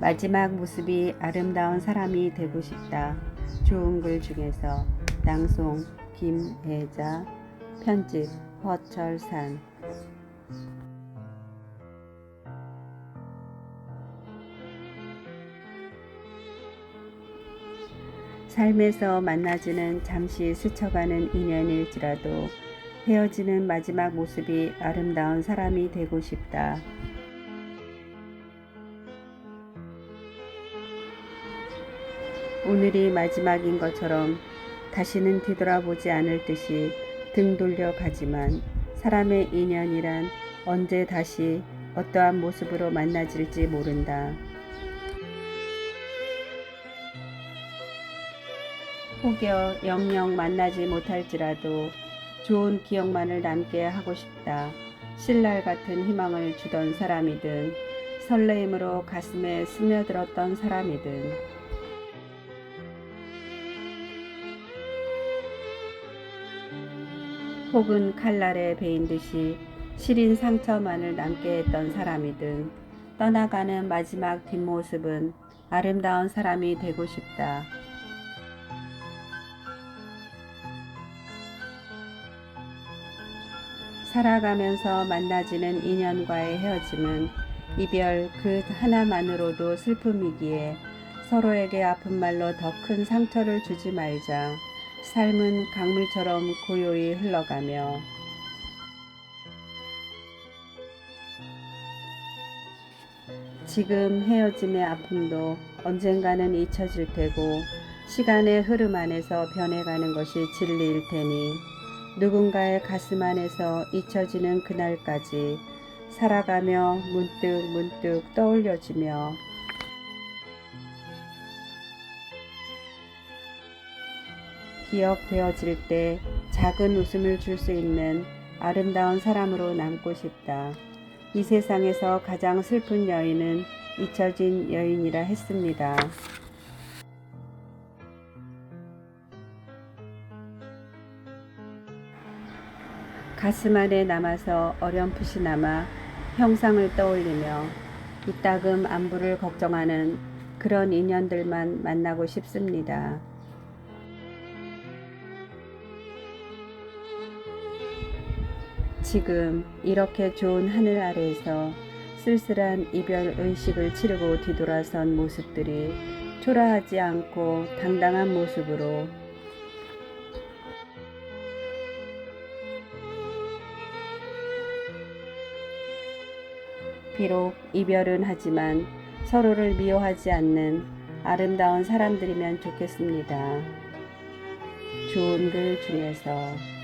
마지막 모습이 아름다운 사람이 되고 싶다. 좋은 글 중에서 낭송 김혜자 편집 허철산 삶에서 만나지는 잠시 스쳐가는 인연일지라도 헤어지는 마지막 모습이 아름다운 사람이 되고 싶다. 오늘이 마지막인 것처럼 다시는 뒤돌아보지 않을 듯이 등 돌려 가지만 사람의 인연이란 언제 다시 어떠한 모습으로 만나질지 모른다. 혹여 영영 만나지 못할지라도 좋은 기억만을 남게 하고 싶다. 신랄 같은 희망을 주던 사람이든 설레임으로 가슴에 스며들었던 사람이든 혹은 칼날에 베인 듯이 시린 상처만을 남게 했던 사람이든 떠나가는 마지막 뒷모습은 아름다운 사람이 되고 싶다. 살아가면서 만나지는 인연과의 헤어짐은 이별 그 하나만으로도 슬픔이기에 서로에게 아픈 말로 더 큰 상처를 주지 말자. 삶은 강물처럼 고요히 흘러가며 지금 헤어짐의 아픔도 언젠가는 잊혀질 테고 시간의 흐름 안에서 변해가는 것이 진리일 테니 누군가의 가슴 안에서 잊혀지는 그날까지 살아가며 문득 문득 떠올려지며 기억되어질 때 작은 웃음을 줄 수 있는 아름다운 사람으로 남고 싶다. 이 세상에서 가장 슬픈 여인은 잊혀진 여인이라 했습니다. 가슴 안에 남아서 어렴풋이 남아 형상을 떠올리며 이따금 안부를 걱정하는 그런 인연들만 만나고 싶습니다. 지금 이렇게 좋은 하늘 아래에서 쓸쓸한 이별 의식을 치르고 뒤돌아선 모습들이 초라하지 않고 당당한 모습으로 비록 이별은 하지만 서로를 미워하지 않는 아름다운 사람들이면 좋겠습니다. 좋은 글 중에서